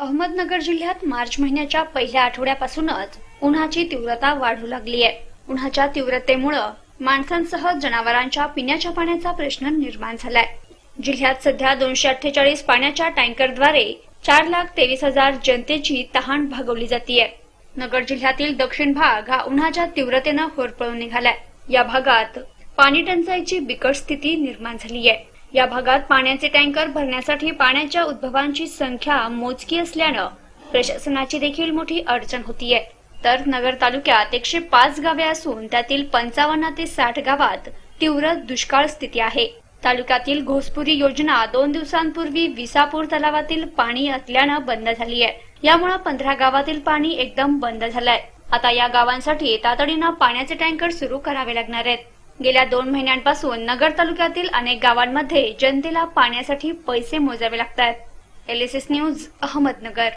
अहमदनगर जिल्ह्यात मार्च महिन्याच्या पहिल्या आठवड्यापासूनच उन्हाची तीव्रता वाढू लागली आहे उन्हाच्या तीव्रतेमुळं माणसांसह जनावरांच्या पिण्याच्या पाण्याचा प्रश्न निर्माण झालाय. जिल्ह्यात सध्या दोनशे अठ्ठेचाळीस पाण्याच्या टँकरद्वारे चार लाख तेवीस हजार जनतेची तहान भागवली जातीये. नगर जिल्ह्यातील दक्षिण भाग हा उन्हाच्या तीव्रतेनं होरपळून निघालाय. या भागात पाणी टंचाईची बिकट स्थिती निर्माण झाली आहे या भागात पाण्याचे टँकर भरण्यासाठी पाण्याच्या उद्भवांची संख्या मोजकी असल्यानं प्रशासनाची देखील मोठी अडचण होतीये. तर नगर तालुक्यात एकशे पाच गावे असून त्यातील पंचावन्न ते साठ गावात तीव्र दुष्काळ स्थिती आहे. तालुक्यातील घोसपुरी योजना दोन दिवसांपूर्वी विसापूर तलावातील पाणी असल्यानं बंद झाली आहे यामुळे पंधरा गावातील पाणी एकदम बंद झालंय. आता या गावांसाठी तातडीनं पाण्याचे टँकर सुरू करावे लागणार आहेत. गेल्या दोन महिन्यांपासून नगर तालुक्यातील अनेक गावांमध्ये जनतेला पाण्यासाठी पैसे मोजावे लागतात एलएसएस न्यूज अहमदनगर.